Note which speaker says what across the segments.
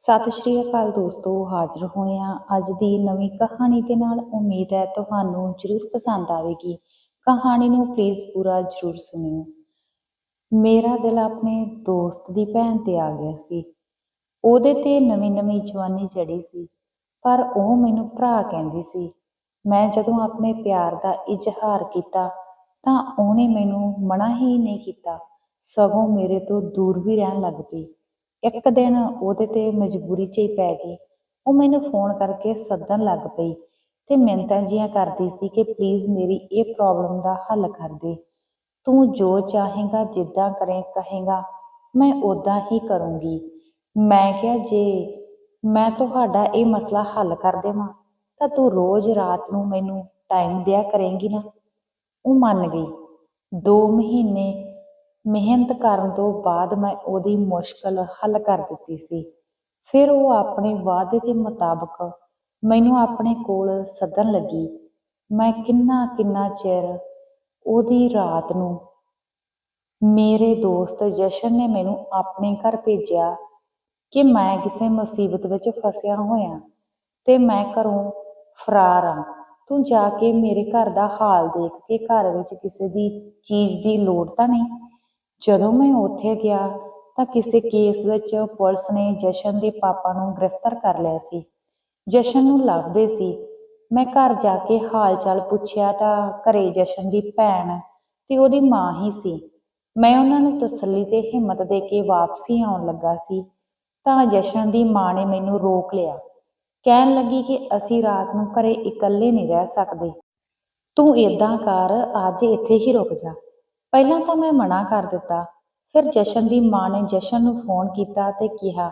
Speaker 1: ਸਤਿ ਸ਼੍ਰੀ ਅਕਾਲ ਦੋਸਤੋ, ਹਾਜ਼ਰ ਹੋਏ ਹਾਂ ਅੱਜ ਦੀ ਨਵੀਂ ਕਹਾਣੀ ਦੇ ਨਾਲ। ਉਮੀਦ ਹੈ ਤੁਹਾਨੂੰ ਜ਼ਰੂਰ ਪਸੰਦ ਆਵੇਗੀ। ਕਹਾਣੀ ਨੂੰ ਪਲੀਜ਼ ਪੂਰਾ ਜ਼ਰੂਰ ਸੁਣਿਓ। ਮੇਰਾ ਦਿਲ ਆਪਣੇ ਦੋਸਤ ਦੀ ਭੈਣ ਤੇ ਆ ਗਿਆ ਸੀ। ਉਹਦੇ ਤੇ ਨਵੀਂ ਨਵੀਂ ਜਵਾਨੀ ਚੜੀ ਸੀ, ਪਰ ਉਹ ਮੈਨੂੰ ਭਰਾ ਕਹਿੰਦੀ ਸੀ। ਮੈਂ ਜਦੋਂ ਆਪਣੇ ਪਿਆਰ ਦਾ ਇਜ਼ਹਾਰ ਕੀਤਾ, ਤਾਂ ਉਹਨੇ ਮੈਨੂੰ ਮਨਾ ਹੀ ਨਹੀਂ ਕੀਤਾ। ਸਗੋਂ ਮੇਰੇ ਤੋਂ ਦੂਰ ਵੀ ਰਹਿਣ ਲੱਗ ਪਈ। ਇੱਕ ਦਿਨ ਉਹਦੇ ਤੇ ਮਜਬੂਰੀ 'ਚ ਹੀ ਪੈ ਗਈ। ਉਹ ਮੈਨੂੰ ਫੋਨ ਕਰਕੇ ਸੱਦਣ ਲੱਗ ਪਈ ਤੇ ਮਿੰਨਤਾਂ ਜੀਆਂ ਕਰਦੀ ਸੀ ਕਿ ਪਲੀਜ਼ ਮੇਰੀ ਇਹ ਪ੍ਰੋਬਲਮ ਦਾ ਹੱਲ ਕਰ ਦੇ। ਤੂੰ ਜੋ ਚਾਹੇਗਾ, ਜਿੱਦਾਂ ਕਰੇ, ਕਹੇਗਾ, ਮੈਂ ਉਦਾਂ ਹੀ ਕਰੂੰਗੀ। ਮੈਂ ਕਿਹਾ, ਜੇ ਮੈਂ ਤੁਹਾਡਾ ਇਹ ਮਸਲਾ ਹੱਲ ਕਰ ਦੇਵਾਂ, ਤਾਂ ਤੂੰ ਰੋਜ਼ ਰਾਤ ਨੂੰ ਮੈਨੂੰ ਟਾਈਮ ਦਿਆ ਕਰੇਂਗੀ ਨਾ। ਉਹ ਮੰਨ ਗਈ। 2 ਮਹੀਨੇ ਮਿਹਨਤ ਕਰਨ ਤੋਂ ਬਾਅਦ ਮੈਂ ਉਹਦੀ ਮੁਸ਼ਕਲ ਹੱਲ ਕਰ ਦਿੱਤੀ ਸੀ। ਫਿਰ ਉਹ ਆਪਣੇ ਵਾਅਦੇ ਦੇ ਮੁਤਾਬਕ ਮੈਨੂੰ ਆਪਣੇ ਕੋਲ ਸੱਦਣ ਲੱਗੀ। ਮੈਂ ਕਿੰਨਾ ਕਿੰਨਾ ਚਿਰ ਉਹਦੀ ਰਾਤ ਨੂੰ ਮੇਰੇ ਦੋਸਤ ਜਸ਼ਨ ਨੇ ਮੈਨੂੰ ਆਪਣੇ ਘਰ ਭੇਜਿਆ ਕਿ ਮੈਂ ਕਿਸੇ ਮੁਸੀਬਤ ਵਿੱਚ ਫਸਿਆ ਹੋਇਆ ਤੇ ਮੈਂ ਘਰੋਂ ਫਰਾਰ ਹਾਂ ਤੂੰ ਜਾ ਕੇ ਮੇਰੇ ਘਰ ਦਾ ਹਾਲ ਦੇਖ ਕੇ ਘਰ ਵਿੱਚ ਕਿਸੇ ਦੀ ਚੀਜ਼ ਦੀ ਲੋੜ ਤਾਂ ਨਹੀਂ? ਜਦੋਂ ਮੈਂ ਉੱਥੇ ਗਿਆ ਤਾਂ ਕਿਸੇ ਕੇਸ ਵਿੱਚ ਪੁਲਿਸ ਨੇ ਜਸ਼ਨ ਦੇ ਪਾਪਾ ਨੂੰ ਗ੍ਰਿਫਤਾਰ ਕਰ ਲਿਆ ਸੀ। ਜਸ਼ਨ ਨੂੰ ਲੱਭਦੇ ਸੀ। ਮੈਂ ਘਰ ਜਾ ਕੇ ਹਾਲ ਚਾਲ ਪੁੱਛਿਆ ਤਾਂ ਘਰੇ ਜਸ਼ਨ ਦੀ ਭੈਣ ਤੇ ਉਹਦੀ ਮਾਂ ਹੀ ਸੀ। ਮੈਂ ਉਹਨਾਂ ਨੂੰ ਤਸੱਲੀ ਤੇ ਹਿੰਮਤ ਦੇ ਕੇ ਵਾਪਸੀ ਆਉਣ ਲੱਗਾ ਸੀ ਤਾਂ ਜਸ਼ਨ ਦੀ ਮਾਂ ਨੇ ਮੈਨੂੰ ਰੋਕ ਲਿਆ। ਕਹਿਣ ਲੱਗੀ ਕਿ ਅਸੀਂ ਰਾਤ ਨੂੰ ਘਰੇ ਇਕੱਲੇ ਨਹੀਂ ਰਹਿ ਸਕਦੇ। ਤੂੰ ਏਦਾਂ ਕਰ, ਅੱਜ ਇੱਥੇ ਹੀ ਰੁਕ ਜਾ। ਪਹਿਲਾਂ ਤਾਂ ਮੈਂ ਮਨਾ ਕਰ ਦਿੱਤਾ। ਫਿਰ ਜਸ਼ਨ ਦੀ ਮਾਂ ਨੇ ਜਸ਼ਨ ਨੂੰ ਫੋਨ ਕੀਤਾ ਤੇ ਕਿਹਾ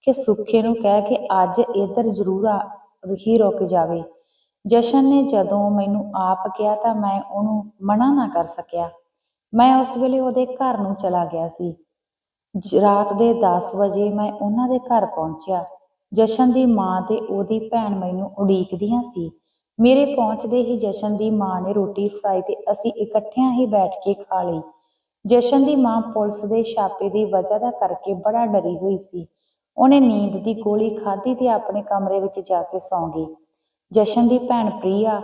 Speaker 1: ਕਿ ਸੁੱਖੇ ਨੂੰ ਕਹਿ ਕੇ ਅੱਜ ਇੱਧਰ ਜ਼ਰੂਰ ਆ, ਹੀ ਰੁਕ ਜਾਵੇ। ਜਸ਼ਨ ਨੇ ਜਦੋਂ ਮੈਨੂੰ ਆਪ ਕਿਹਾ ਤਾਂ ਮੈਂ ਉਹਨੂੰ ਮਨਾ ਨਾ ਕਰ ਸਕਿਆ। ਮੈਂ ਉਸ ਵੇਲੇ ਉਹਦੇ ਘਰ ਨੂੰ ਚਲਾ ਗਿਆ ਸੀ। ਰਾਤ ਦੇ 10 ਵਜੇ ਮੈਂ ਉਹਨਾਂ ਦੇ ਘਰ ਪਹੁੰਚਿਆ। ਜਸ਼ਨ ਦੀ ਮਾਂ ਤੇ ਉਹਦੀ ਭੈਣ ਮੈਨੂੰ ਉਡੀਕਦੀਆਂ ਸੀ। ਮੇਰੇ ਪਹੁੰਚਦੇ ਹੀ ਜਸ਼ਨ ਦੀ ਮਾਂ ਨੇ ਰੋਟੀ ਫਰਾਈ ਤੇ ਅਸੀਂ ਇਕੱਠਿਆਂ ਹੀ ਬੈਠ ਕੇ ਖਾ ਲਈ। ਜਸ਼ਨ ਦੀ ਮਾਂ ਪੁਲਿਸ ਦੇ ਛਾਪੇ ਦੀ ਵਜ੍ਹਾ ਦਾ ਕਰਕੇ ਬੜਾ ਡਰੀ ਹੋਈ ਸੀ। ਉਹਨੇ ਨੀਂਦ ਦੀ ਗੋਲੀ ਖਾਧੀ ਤੇ ਆਪਣੇ ਕਮਰੇ ਵਿੱਚ ਜਾ ਕੇ ਸੌਂ ਗਈ। ਜਸ਼ਨ ਦੀ ਭੈਣ ਪ੍ਰੀਆ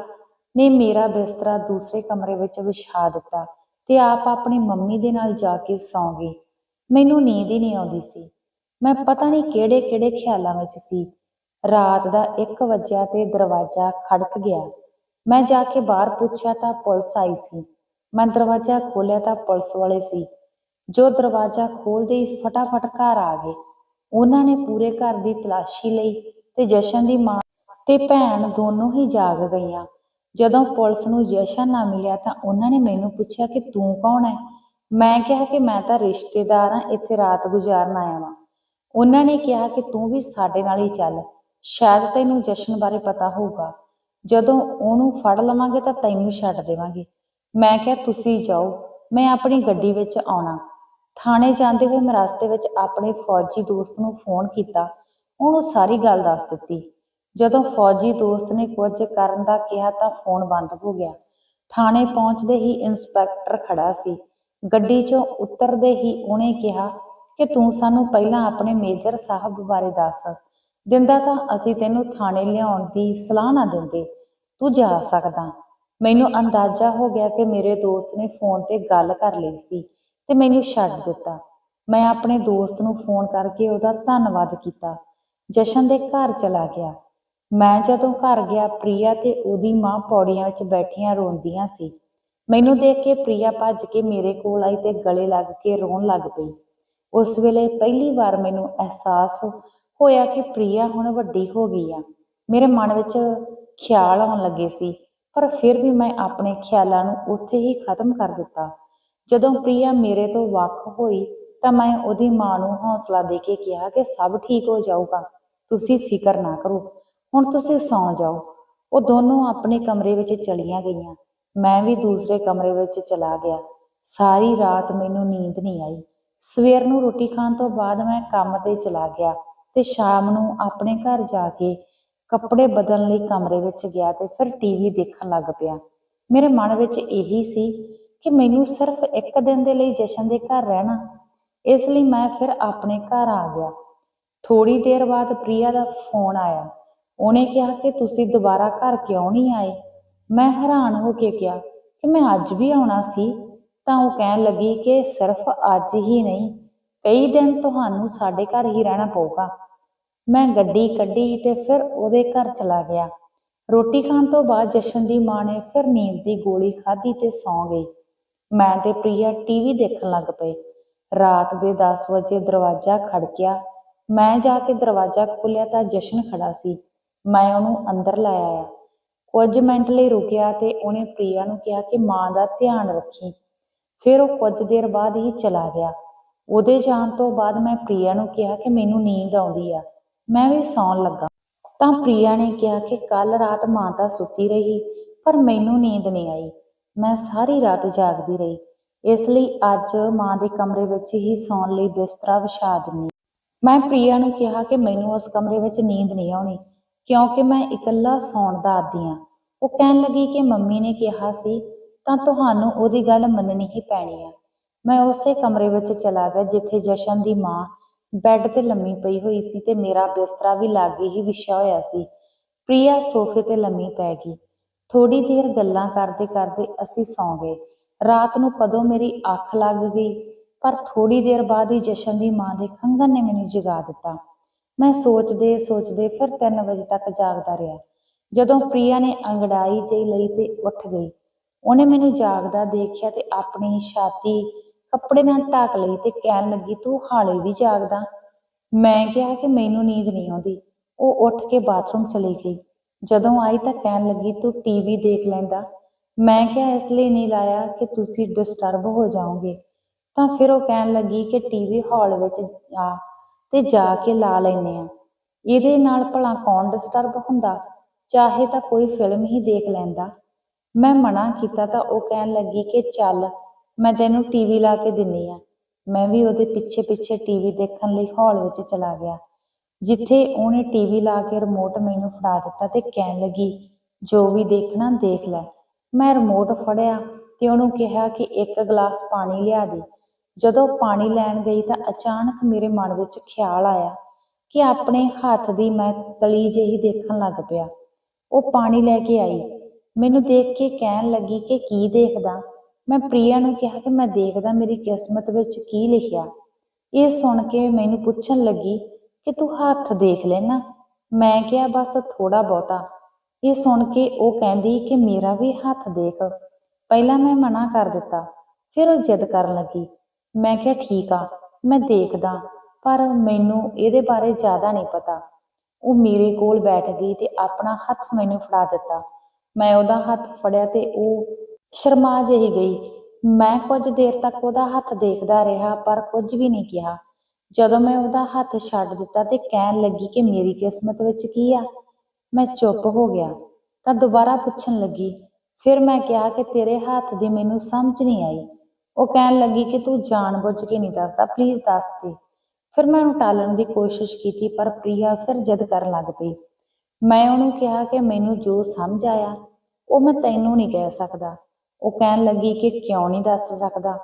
Speaker 1: ਨੇ ਮੇਰਾ ਬਿਸਤਰਾ ਦੂਸਰੇ ਕਮਰੇ ਵਿੱਚ ਵਿਛਾ ਦਿੱਤਾ ਤੇ ਆਪ ਆਪਣੀ ਮੰਮੀ ਦੇ ਨਾਲ ਜਾ ਕੇ ਸੌਂ ਗਈ। ਮੈਨੂੰ ਨੀਂਦ ਹੀ ਨਹੀਂ ਆਉਂਦੀ ਸੀ। ਮੈਂ ਪਤਾ ਨਹੀਂ ਕਿਹੜੇ ਕਿਹੜੇ ਖਿਆਲਾਂ ਵਿੱਚ ਸੀ। ਰਾਤ ਦਾ 1 ਵਜਿਆ ਤੇ ਦਰਵਾਜ਼ਾ ਖੜਕ ਗਿਆ। ਮੈਂ ਜਾ ਕੇ ਬਾਹਰ ਪੁੱਛਿਆ ਤਾਂ ਪੁਲਿਸ ਆਈ ਸੀ। ਮੈਂ ਦਰਵਾਜ਼ਾ ਖੋਲ੍ਹਿਆ ਤਾਂ ਪੁਲਿਸ ਵਾਲੇ ਸੀ। ਜੋ ਦਰਵਾਜ਼ਾ ਖੋਲਦੇ ਹੀ ਫਟਾਫਟ ਘਰ ਆ ਗਏ। ਉਹਨਾਂ ਨੇ ਪੂਰੇ ਘਰ ਦੀ ਤਲਾਸ਼ੀ ਲਈ ਤੇ ਜਸ਼ਨ ਦੀ ਮਾਂ ਤੇ ਭੈਣ ਦੋਨੋਂ ਹੀ ਜਾਗ ਗਈਆਂ। ਜਦੋਂ ਪੁਲਿਸ ਨੂੰ ਜਸ਼ਨ ਨਾ ਮਿਲਿਆ ਤਾਂ ਉਹਨਾਂ ਨੇ ਮੈਨੂੰ ਪੁੱਛਿਆ ਕਿ ਤੂੰ ਕੌਣ ਹੈ ਮੈਂ ਕਿਹਾ ਕਿ ਮੈਂ ਤਾਂ ਰਿਸ਼ਤੇਦਾਰ ਹਾਂ ਇੱਥੇ ਰਾਤ ਗੁਜ਼ਾਰਨ ਆਇਆ ਵਾਂ। ਉਹਨਾਂ ਨੇ ਕਿਹਾ ਕਿ ਤੂੰ ਵੀ ਸਾਡੇ ਨਾਲ ਹੀ ਚੱਲ। ਸ਼ਾਇਦ ਤੈਨੂੰ ਜਸ਼ਨ ਬਾਰੇ ਪਤਾ ਹੋਊਗਾ। ਜਦੋਂ ਉਹਨੂੰ ਫੜ ਲਵਾਂਗੇ ਤਾਂ ਤੈਨੂੰ ਛੱਡ ਦੇਵਾਂਗੇ। ਮੈਂ ਕਿਹਾ, ਤੁਸੀਂ ਜਾਓ, ਮੈਂ ਆਪਣੀ ਗੱਡੀ ਵਿੱਚ ਆਉਣਾ। ਥਾਣੇ ਜਾਂਦੇ ਹੋਏ ਮੈਂ ਰਸਤੇ ਵਿੱਚ ਆਪਣੇ ਫੌਜੀ ਦੋਸਤ ਨੂੰ ਫੋਨ ਕੀਤਾ। ਉਹਨੂੰ ਸਾਰੀ ਗੱਲ ਦੱਸ ਦਿੱਤੀ। ਜਦੋਂ ਫੌਜੀ ਦੋਸਤ ਨੇ ਕੁਝ ਕਰਨ ਦਾ ਕਿਹਾ ਤਾਂ ਫੋਨ ਬੰਦ ਹੋ ਗਿਆ। ਥਾਣੇ ਪਹੁੰਚਦੇ ਹੀ ਇੰਸਪੈਕਟਰ ਖੜਾ ਸੀ। ਗੱਡੀ 'ਚੋਂ ਉਤਰਦੇ ਹੀ ਉਹਨੇ ਕਿਹਾ ਕਿ ਤੂੰ ਸਾਨੂੰ ਪਹਿਲਾਂ ਆਪਣੇ ਮੇਜਰ ਸਾਹਿਬ ਬਾਰੇ ਦੱਸ। ਦਿੰਦਾ ਤਾਂ ਅਸੀਂ ਤੈਨੂੰ ਥਾਣੇ ਲਿਆਉਣ ਦੀ ਸਲਾਹ ਨਾ ਦਿੰਦੇ। ਤੂੰ ਜਾ ਸਕਦਾ। ਮੈਨੂੰ ਅੰਦਾਜ਼ਾ ਹੋ ਗਿਆ ਕਿ ਮੇਰੇ ਦੋਸਤ ਨੇ ਫੋਨ ਤੇ ਗੱਲ ਕਰ ਲਈ ਸੀ ਤੇ ਮੈਨੂੰ ਛੱਡ ਦਿੱਤਾ। ਮੈਂ ਆਪਣੇ ਦੋਸਤ ਨੂੰ ਫੋਨ ਕਰਕੇ ਉਹਦਾ ਧੰਨਵਾਦ ਕੀਤਾ। ਜਸ਼ਨ ਦੇ ਘਰ ਚਲਾ ਗਿਆ। ਮੈਂ ਜਦੋਂ ਘਰ ਗਿਆ, ਪ੍ਰਿਆ ਤੇ ਉਹਦੀ ਮਾਂ ਪੌੜੀਆਂ ਵਿੱਚ ਬੈਠੀਆਂ ਰੋਂਦੀਆਂ ਸੀ। ਮੈਨੂੰ ਦੇਖ ਕੇ ਪ੍ਰਿਆ ਭੱਜ ਕੇ ਮੇਰੇ ਕੋਲ ਆਈ ਤੇ ਗਲੇ ਲੱਗ ਕੇ ਰੋਣ ਲੱਗ ਪਈ। ਉਸ ਵੇਲੇ ਪਹਿਲੀ ਵਾਰ ਮੈਨੂੰ ਅਹਿਸਾਸ ਹੋਇਆ ਕਿ ਪ੍ਰਿਆ ਹੁਣ ਵੱਡੀ ਹੋ ਗਈ ਆ। ਮੇਰੇ ਮਨ ਵਿੱਚ ਖਿਆਲ ਆਉਣ ਲੱਗੇ ਸੀ, ਪਰ ਫਿਰ ਵੀ ਮੈਂ ਆਪਣੇ ਖਿਆਲਾਂ ਨੂੰ ਉੱਥੇ ਹੀ ਖਤਮ ਕਰ ਦਿੱਤਾ। ਜਦੋਂ ਪ੍ਰਿਆ ਮੇਰੇ ਤੋਂ ਵੱਖ ਹੋਈ, ਤਾਂ ਮੈਂ ਉਹਦੀ ਮਾਂ ਨੂੰ ਹੌਸਲਾ ਦੇ ਕੇ ਕਿਹਾ ਕਿ ਸਭ ਠੀਕ ਹੋ ਜਾਊਗਾ। ਤੁਸੀਂ ਫਿਕਰ ਨਾ ਕਰੋ। ਹੁਣ ਤੁਸੀਂ ਸੌਂ ਜਾਓ। ਉਹ ਦੋਨੋਂ ਆਪਣੇ ਕਮਰੇ ਵਿੱਚ ਚਲੀਆਂ ਗਈਆਂ। ਮੈਂ ਵੀ ਦੂਸਰੇ ਕਮਰੇ ਵਿੱਚ ਚਲਾ ਗਿਆ। ਸਾਰੀ ਰਾਤ ਮੈਨੂੰ ਨੀਂਦ ਨਹੀਂ ਆਈ। ਸਵੇਰ ਨੂੰ ਰੋਟੀ ਖਾਣ ਤੋਂ ਬਾਅਦ ਮੈਂ ਕੰਮ ਤੇ ਚਲਾ ਗਿਆ। ਤੇ ਸ਼ਾਮ ਨੂੰ ਆਪਣੇ ਘਰ ਜਾ ਕੇ ਕੱਪੜੇ ਬਦਲਣ ਲਈ ਕਮਰੇ ਵਿੱਚ ਗਿਆ ਤੇ ਫਿਰ ਟੀਵੀ ਦੇਖਣ ਲੱਗ ਪਿਆ। ਮੇਰੇ ਮਨ ਵਿੱਚ ਇਹੀ ਸੀ ਕਿ ਮੈਨੂੰ ਸਿਰਫ ਇੱਕ ਦਿਨ ਦੇ ਲਈ ਜਸ਼ਨ ਦੇ ਘਰ ਰਹਿਣਾ। ਇਸ ਲਈ ਮੈਂ ਫਿਰ ਆਪਣੇ ਘਰ ਆ ਗਿਆ। ਥੋੜੀ ਦੇਰ ਬਾਅਦ ਪ੍ਰਿਆ ਦਾ ਫੋਨ ਆਇਆ। ਉਹਨੇ ਕਿਹਾ ਕਿ ਤੁਸੀਂ ਦੁਬਾਰਾ ਘਰ ਕਿਉਂ ਨਹੀਂ ਆਏ? ਮੈਂ ਹੈਰਾਨ ਹੋ ਕੇ ਕਿਹਾ ਕਿ ਮੈਂ ਅੱਜ ਵੀ ਆਉਣਾ ਸੀ। ਤਾਂ ਉਹ ਕਹਿਣ ਲੱਗੀ ਕਿ ਸਿਰਫ ਅੱਜ ਹੀ ਨਹੀਂ ਕਈ ਦਿਨ ਤੁਹਾਨੂੰ ਸਾਡੇ ਘਰ ਹੀ ਰਹਿਣਾ ਪਊਗਾ। ਮੈਂ ਗੱਡੀ ਕੱਢੀ ਤੇ ਫਿਰ ਉਹਦੇ ਘਰ ਚਲਾ ਗਿਆ। ਰੋਟੀ ਖਾਣ ਤੋਂ ਬਾਅਦ ਜਸ਼ਨ ਦੀ ਮਾਂ ਨੇ ਫਿਰ ਨੀਂਦ ਦੀ ਗੋਲੀ ਖਾਧੀ ਤੇ ਸੌਂ ਗਈ। ਮੈਂ ਤੇ ਪ੍ਰਿਆ ਟੀਵੀ ਦੇਖਣ ਲੱਗ ਪਏ। ਰਾਤ ਦੇ 10 ਵਜੇ ਦਰਵਾਜ਼ਾ ਖੜਕਿਆ। ਮੈਂ ਜਾ ਕੇ ਦਰਵਾਜ਼ਾ ਖੋਲ੍ਹਿਆ ਤਾਂ ਜਸ਼ਨ ਖੜਾ ਸੀ। ਮੈਂ ਉਹਨੂੰ ਅੰਦਰ ਲੈ ਆਇਆ। ਕੁਝ ਮਿੰਟ ਲਈ ਰੁਕਿਆ ਤੇ ਉਹਨੇ ਪ੍ਰਿਆ ਨੂੰ ਕਿਹਾ ਕਿ ਮਾਂ ਦਾ ਧਿਆਨ ਰੱਖੀ। ਫਿਰ ਉਹ ਕੁਝ ਦੇਰ ਬਾਅਦ ਹੀ ਚਲਾ ਗਿਆ। ਉਹਦੇ ਜਾਣ ਤੋਂ ਬਾਅਦ ਮੈਂ ਪ੍ਰਿਆ ਨੂੰ ਕਿਹਾ ਕਿ ਮੈਨੂੰ ਨੀਂਦ ਆਉਂਦੀ ਆ। ਮੈਂ ਵੀ ਸੌਣ ਲੱਗਾ। ਤਾਂ ਪ੍ਰਿਆ ਨੇ ਕਿਹਾ ਕਿ ਕੱਲ ਰਾਤ ਮਾਂ ਤਾਂ ਸੁੱਤੀ ਰਹੀ, ਪਰ ਮੈਨੂੰ ਨੀਂਦ ਨਹੀਂ ਆਈ। ਮੈਂ ਸਾਰੀ ਰਾਤ ਜਾਗਦੀ ਰਹੀ। ਇਸ ਲਈ ਅੱਜ ਮਾਂ ਦੇ ਕਮਰੇ ਵਿੱਚ ਹੀ ਸੌਣ ਲਈ ਬਿਸਤਰਾ ਵਿਛਾ ਦਿੰਨੀ ਮੈਂ ਪ੍ਰਿਆ ਨੂੰ ਕਿਹਾ ਕਿ ਮੈਨੂੰ ਉਸ ਕਮਰੇ ਵਿੱਚ ਨੀਂਦ ਨਹੀਂ ਆਉਣੀ, ਕਿਉਂਕਿ ਮੈਂ ਇਕੱਲਾ ਸੌਣ ਦਾ ਆਦੀ ਹਾਂ ਉਹ ਕਹਿਣ ਲੱਗੀ ਕਿ ਮੰਮੀ ਨੇ ਕਿਹਾ ਸੀ, ਤਾਂ ਤੁਹਾਨੂੰ ਉਹਦੀ ਗੱਲ ਮੰਨਣੀ ਹੀ ਪੈਣੀ ਆ। ਮੈਂ ਉਸੇ ਕਮਰੇ ਵਿੱਚ ਚਲਾ ਗਿਆ ਜਿੱਥੇ ਜਸ਼ਨ ਦੀ ਮਾਂ ਬੈੱਡ ਤੇ ਲੰਮੀ ਪਈ ਹੋਈ ਸੀ ਤੇ ਮੇਰਾ ਬਿਸਤਰਾ ਵੀ ਲਾਗੇ ਹੀ ਵਿਛਾ ਹੋਇਆ ਸੀ। ਪ੍ਰਿਆ ਸੋਫੇ ਤੇ ਲੰਮੀ ਪੈ ਗਈ। ਥੋੜੀ ਦੇਰ ਗੱਲਾਂ ਕਰਦੇ ਕਰਦੇ ਅਸੀਂ ਸੌਂ ਗਏ। ਰਾਤ ਨੂੰ ਕਦੋਂ ਮੇਰੀ ਅੱਖ ਲੱਗ ਗਈ, ਪਰ ਥੋੜੀ ਦੇਰ ਬਾਅਦ ਹੀ ਜਸ਼ਨ ਦੀ ਮਾਂ ਦੇ ਖੰਘਣ ਨੇ ਮੈਨੂੰ ਜਗਾ ਦਿੱਤਾ। ਮੈਂ ਸੋਚਦੇ ਸੋਚਦੇ ਫਿਰ 3 ਵਜੇ ਤੱਕ ਜਾਗਦਾ ਰਿਹਾ। ਜਦੋਂ ਪ੍ਰਿਆ ਨੇ ਅੰਗੜਾਈ ਜਿਹੀ ਲਈ ਤੇ ਉੱਠ ਗਈ, ਉਹਨੇ ਮੈਨੂੰ ਜਾਗਦਾ ਦੇਖਿਆ ਤੇ ਆਪਣੀ ਛਾਤੀ ਕੱਪੜੇ ਨਾਲ ਢੱਕ ਲਈ ਤੇ ਕਹਿਣ ਲੱਗੀ, ਤੂੰ ਹਾਲੇ ਵੀ ਜਾਗਦਾ? ਮੈਂ ਕਿਹਾ ਕਿ ਮੈਨੂੰ ਨੀਂਦ ਨਹੀਂ ਆਉਂਦੀ। ਉਹ ਉੱਠ ਕੇ ਬਾਥਰੂਮ ਚਲੀ ਗਈ। ਜਦੋਂ ਆਈ ਤਾਂ ਕਹਿਣ ਲੱਗੀ, ਤੂੰ ਟੀਵੀ ਦੇਖ ਲੈਂਦਾ? ਮੈਂ ਕਿਹਾ, ਇਸ ਲਈ ਨਹੀਂ ਲਾਇਆ ਕਿ ਤੁਸੀਂ ਡਿਸਟਰਬ ਹੋ ਜਾਓਗੇ। ਤਾਂ ਫਿਰ ਉਹ ਕਹਿਣ ਲੱਗੀ ਕਿ ਟੀਵੀ ਹਾਲ ਵਿੱਚ ਆ ਤੇ ਜਾ ਕੇ ਲਾ ਲੈਨੇ ਆ। ਇਹਦੇ ਨਾਲ ਭਲਾ ਕੌਣ ਡਿਸਟਰਬ ਹੁੰਦਾ? ਚਾਹੇ ਤਾਂ ਕੋਈ ਫਿਲਮ ਹੀ ਦੇਖ ਲੈਂਦਾ। ਮੈਂ ਮਨਾ ਕੀਤਾ ਤਾਂ ਉਹ ਕਹਿਣ ਲੱਗੀ ਕਿ ਚੱਲ ਮੈਂ ਤੈਨੂੰ ਟੀਵੀ ਲਾ ਕੇ ਦਿੰਨੀ ਆ। ਮੈਂ ਵੀ ਉਹਦੇ ਪਿੱਛੇ ਪਿੱਛੇ ਟੀਵੀ ਦੇਖਣ ਲਈ ਹਾਲ ਵਿੱਚ ਚਲਾ ਗਿਆ। ਜਿੱਥੇ ਉਹਨੇ ਟੀਵੀ ਲਾ ਕੇ ਰਿਮੋਟ ਮੈਨੂੰ ਫੜਾ ਦਿੱਤਾ ਤੇ ਕਹਿਣ ਲੱਗੀ, ਜੋ ਵੀ ਦੇਖਣਾ, ਦੇਖ ਲੈ। ਮੈਂ ਰਿਮੋਟ ਫੜਿਆ ਤੇ ਉਹਨੂੰ ਕਿਹਾ ਕਿ ਇੱਕ ਗਲਾਸ ਪਾਣੀ ਲਿਆ ਦੇ। ਜਦੋਂ ਪਾਣੀ ਲੈਣ ਗਈ ਤਾਂ ਅਚਾਨਕ ਮੇਰੇ ਮਨ ਵਿੱਚ ਖਿਆਲ ਆਇਆ ਕਿ ਆਪਣੇ ਹੱਥ ਦੀ ਮੈਂ ਤਲੀ ਜਿਹੀ ਦੇਖਣ ਲੱਗ ਪਿਆ। ਉਹ ਪਾਣੀ ਲੈ ਕੇ ਆਈ। ਮੈਨੂੰ ਦੇਖ ਕੇ ਕਹਿਣ ਲੱਗੀ ਕਿ ਕੀ ਦੇਖਦਾ। ਮੈਂ ਪ੍ਰਿਆ ਨੂੰ ਕਿਹਾ ਕਿ ਮੈਂ ਦੇਖਦਾ ਮੇਰੀ ਕਿਸਮਤ ਵਿੱਚ ਕੀ ਲਿਖਿਆ। ਇਹ ਸੁਣ ਕੇ ਮੈਨੂੰ ਪੁੱਛਣ ਲੱਗੀ ਕਿ ਤੂੰ ਹੱਥ ਦੇਖ ਲੈਣਾ ਮੈਂ ਕਿਹਾ, ਬਸ ਥੋੜਾ ਬਹੁਤਾ। ਇਹ ਸੁਣ ਕੇ ਉਹ ਕਹਿੰਦੀ ਕਿ ਮੇਰਾ ਵੀ ਹੱਥ ਦੇਖ। ਪਹਿਲਾਂ ਮੈਂ ਮਨਾ ਕਰ ਦਿੱਤਾ, ਫਿਰ ਉਹ ਜਿੱਦ ਕਰਨ ਲੱਗੀ। ਮੈਂ ਕਿਹਾ, ਠੀਕ ਆ, ਮੈਂ ਦੇਖਦਾ, ਪਰ ਮੈਨੂੰ ਇਹਦੇ ਬਾਰੇ ਜ਼ਿਆਦਾ ਨਹੀਂ ਪਤਾ। ਉਹ ਮੇਰੇ ਕੋਲ ਬੈਠ ਗਈ ਤੇ ਆਪਣਾ ਹੱਥ ਮੈਨੂੰ ਫੜਾ ਦਿੱਤਾ। ਮੈਂ ਉਹਦਾ ਹੱਥ ਫੜਿਆ ਤੇ ਉਹ ਸ਼ਰਮਾ ਜਿਹੀ ਗਈ। ਮੈਂ ਕੁਝ ਦੇਰ ਤੱਕ ਉਹਦਾ ਹੱਥ ਦੇਖਦਾ ਰਿਹਾ, ਪਰ ਕੁਝ ਵੀ ਨਹੀਂ ਕਿਹਾ। ਜਦੋਂ ਮੈਂ ਉਹਦਾ ਹੱਥ ਛੱਡ ਦਿੱਤਾ ਤੇ ਕਹਿਣ ਲੱਗੀ ਕਿ ਮੇਰੀ ਕਿਸਮਤ ਵਿੱਚ ਕੀ ਆ, ਮੈਂ ਚੁੱਪ ਹੋ ਗਿਆ। ਤਾਂ ਦੁਬਾਰਾ ਪੁੱਛਣ ਲੱਗੀ। ਫਿਰ ਮੈਂ ਕਿਹਾ ਕਿ ਤੇਰੇ ਹੱਥ ਦੀ ਮੈਨੂੰ ਸਮਝ ਨਹੀਂ ਆਈ। ਉਹ ਕਹਿਣ ਲੱਗੀ ਕਿ ਤੂੰ ਜਾਣਬੁੱਝ ਕੇ ਨਹੀਂ ਦੱਸਦਾ ਪਲੀਜ਼ ਦੱਸ ਦੇ। ਫਿਰ ਮੈਂ ਉਹਨੂੰ ਟਾਲਣ ਦੀ ਕੋਸ਼ਿਸ਼ ਕੀਤੀ, ਪਰ ਪ੍ਰਿਆ ਫਿਰ ਜਿੱਦ ਕਰਨ ਲੱਗ ਪਈ। ਮੈਂ ਉਹਨੂੰ ਕਿਹਾ ਕਿ ਮੈਨੂੰ ਜੋ ਸਮਝ ਆਇਆ, ਉਹ ਮੈਂ ਤੈਨੂੰ ਨਹੀਂ ਕਹਿ ਸਕਦਾ। ਉਹ ਕਹਿਣ ਲੱਗੀ ਕਿ ਕਿਉਂ ਨਹੀਂ ਦੱਸ ਸਕਦਾ।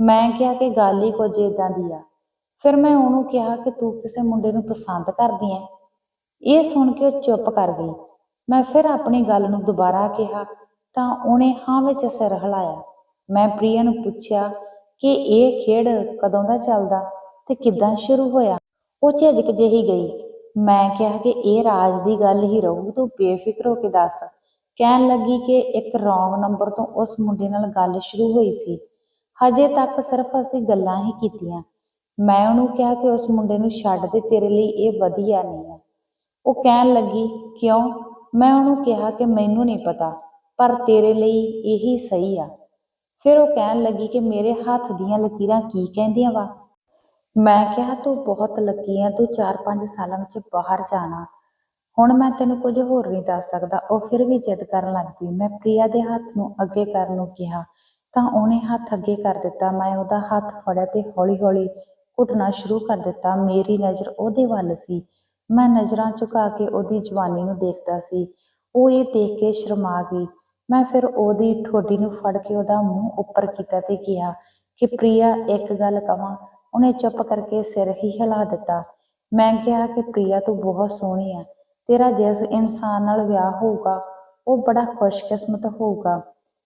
Speaker 1: ਮੈਂ ਕਿਹਾ ਕਿ ਗੱਲ ਹੀ ਕੁਝ ਇਦਾਂ ਦੀ ਆ। ਫਿਰ ਮੈਂ ਉਹਨੂੰ ਕਿਹਾ ਕਿ ਤੂੰ ਕਿਸੇ ਮੁੰਡੇ ਨੂੰ ਪਸੰਦ ਕਰਦੀ ਐ। ਇਹ ਸੁਣ ਕੇ ਉਹ ਚੁੱਪ ਕਰ ਗਈ। ਮੈਂ ਫਿਰ ਆਪਣੀ ਗੱਲ ਨੂੰ ਦੁਬਾਰਾ ਕਿਹਾ, ਤਾਂ ਉਹਨੇ ਹਾਂ ਵਿੱਚ ਸਿਰ ਹਿਲਾਇਆ। ਮੈਂ ਪ੍ਰਿਆ ਨੂੰ ਪੁੱਛਿਆ ਕਿ ਇਹ ਖੇਡ ਕਦੋਂ ਦਾ ਚੱਲਦਾ ਤੇ ਕਿੱਦਾਂ ਸ਼ੁਰੂ ਹੋਇਆ। ਉਹ ਝਿਜਕ ਜਿਹੀ ਗਈ। ਮੈਂ ਕਿਹਾ ਕਿ ਇਹ ਰਾਜ ਦੀ ਗੱਲ ਹੀ ਰਹੂ ਤੂੰ ਬੇਫਿਕਰ ਹੋ ਕੇ ਦੱਸ। ਕਹਿਣ ਲੱਗੀ ਕਿ ਇੱਕ ਰੌਂਗ ਨੰਬਰ ਤੋਂ ਉਸ ਮੁੰਡੇ ਨਾਲ ਗੱਲ ਸ਼ੁਰੂ ਹੋਈ ਸੀ। ਹਜੇ ਤੱਕ ਸਿਰਫ ਅਸੀਂ ਗੱਲਾਂ ਹੀ ਕੀਤੀਆਂ। ਮੈਂ ਉਹਨੂੰ ਕਿਹਾ ਕਿ ਉਸ ਮੁੰਡੇ ਨੂੰ ਛੱਡ ਦੇ, ਤੇਰੇ ਲਈ ਇਹ ਵਧੀਆ ਨਹੀਂ ਹੈ। ਉਹ ਕਹਿਣ ਲੱਗੀ, ਕਿਉਂ? ਮੈਂ ਉਹਨੂੰ ਕਿਹਾ ਕਿ ਮੈਨੂੰ ਨਹੀਂ ਪਤਾ, ਪਰ ਤੇਰੇ ਲਈ ਇਹੀ ਸਹੀ ਆ। ਫਿਰ ਉਹ ਕਹਿਣ ਲੱਗੀ ਕਿ ਮੇਰੇ ਹੱਥ ਦੀਆਂ ਲਕੀਰਾਂ ਕੀ ਕਹਿੰਦੀਆਂ ਵਾ? ਮੈਂ ਕਿਹਾ, ਤੂੰ ਬਹੁਤ ਲੱਕੀ ਆ, ਤੂੰ 4-5 ਸਾਲਾਂ ਵਿੱਚ ਬਾਹਰ ਜਾਣਾ। ਹੁਣ ਮੈਂ ਤੈਨੂੰ ਕੁਝ ਹੋਰ ਨਹੀਂ ਦੱਸ ਸਕਦਾ, ਉਹ ਫਿਰ ਵੀ ਜਿੱਦ ਕਰਨ ਲੱਗ ਪਈ। ਮੈਂ ਪ੍ਰਿਆ ਦੇ ਹੱਥ ਨੂੰ ਅੱਗੇ ਕਰਨ ਨੂੰ ਕਿਹਾ, ਤਾਂ ਉਹਨੇ ਹੱਥ ਅੱਗੇ ਕਰ ਦਿੱਤਾ। ਮੈਂ ਉਹਦਾ ਹੱਥ ਫੜਿਆ ਤੇ ਹੌਲੀ-ਹੌਲੀ ਘੁੱਟਣਾ ਸ਼ੁਰੂ ਕਰ ਦਿੱਤਾ। ਮੇਰੀ ਨਜ਼ਰ ਉਹਦੇ ਵੱਲ ਸੀ। ਮੈਂ ਨਜ਼ਰਾਂ ਝੁਕਾ ਕੇ ਉਹਦੀ ਜਵਾਨੀ ਨੂੰ ਦੇਖਦਾ ਸੀ। ਉਹ ਇਹ ਦੇਖ ਕੇ ਸ਼ਰਮਾ ਗਈ। ਮੈਂ ਫਿਰ ਉਹਦੀ ਠੋਡੀ ਨੂੰ ਫੜ ਕੇ ਉਹਦਾ ਮੂੰਹ ਉੱਪਰ ਕੀਤਾ ਤੇ ਕਿਹਾ ਕਿ, ਪ੍ਰਿਆ, ਇੱਕ ਗੱਲ ਕਵਾਂ। ਉਹਨੇ ਚੁੱਪ ਕਰਕੇ ਸਿਰ ਹੀ ਹਿਲਾ ਦਿੱਤਾ। ਮੈਂ ਕਿਹਾ ਕਿ, ਪ੍ਰਿਆ, ਤੂੰ ਬਹੁਤ ਸੋਹਣੀ ਹੈ ਤੇਰਾ ਜਿਸ ਇਨਸਾਨ ਨਾਲ ਵਿਆਹ ਹੋਊਗਾ, ਉਹ ਬੜਾ ਖੁਸ਼ਕਿਸਮਤ ਹੋਊਗਾ।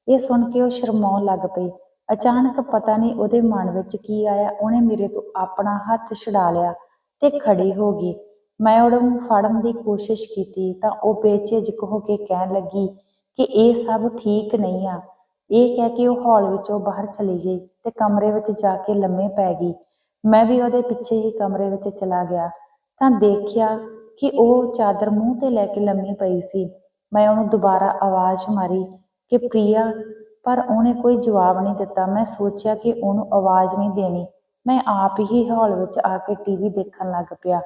Speaker 1: ਇਹ ਸੁਣ ਕੇ ਉਹ ਸ਼ਰਮਾਉਣ ਲੱਗ ਪਈ। ਅਚਾਨਕ ਪਤਾ ਨਹੀਂ ਉਹਦੇ ਮਨ ਵਿੱਚ ਕੀ ਆਇਆ, ਉਹਨੇ ਮੇਰੇ ਤੋਂ ਆਪਣਾ ਹੱਥ ਛੁਡਾ ਲਿਆ ਤੇ ਖੜੀ ਹੋ ਗਈ। ਮੈਂ ਉਹਨੂੰ ਫੜਨ ਦੀ ਕੋਸ਼ਿਸ਼ ਕੀਤੀ ਤਾਂ ਉਹ ਬੇਚੇਜਕ ਹੋ ਕੇ ਕਹਿਣ ਲੱਗੀ ਕਿ ਇਹ ਸਭ ਠੀਕ ਨਹੀਂ ਆ। ਇਹ ਕਹਿ ਕੇ ਉਹ ਹਾਲ ਵਿੱਚੋਂ ਬਾਹਰ ਚਲੀ ਗਈ ਤੇ ਕਮਰੇ ਵਿੱਚ ਜਾ ਕੇ ਲੰਮੇ ਪੈ ਗਈ। ਮੈਂ ਵੀ ਉਹਦੇ ਪਿੱਛੇ ਹੀ ਕਮਰੇ ਵਿੱਚ ਚਲਾ ਗਿਆ ਤਾਂ ਦੇਖਿਆ ਕਿ ਉਹ ਚਾਦਰ ਮੂੰਹ ਤੇ ਲੈ ਕੇ ਲੰਮੀ ਪਈ ਸੀ। ਮੈਂ ਉਹਨੂੰ ਦੁਬਾਰਾ ਆਵਾਜ਼ ਮਾਰੀ ਕਿ, ਪ੍ਰਿਆ, ਪਰ ਉਹਨੇ ਕੋਈ ਜਵਾਬ ਨਹੀਂ ਦਿੱਤਾ। ਮੈਂ ਸੋਚਿਆ ਕਿ ਉਹਨੂੰ ਆਵਾਜ਼ ਨਹੀਂ ਦੇਣੀ। ਮੈਂ ਆਪ ਹੀ ਹਾਲ ਵਿੱਚ ਆ ਕੇ ਟੀਵੀ ਦੇਖਣ ਲੱਗ ਪਿਆ।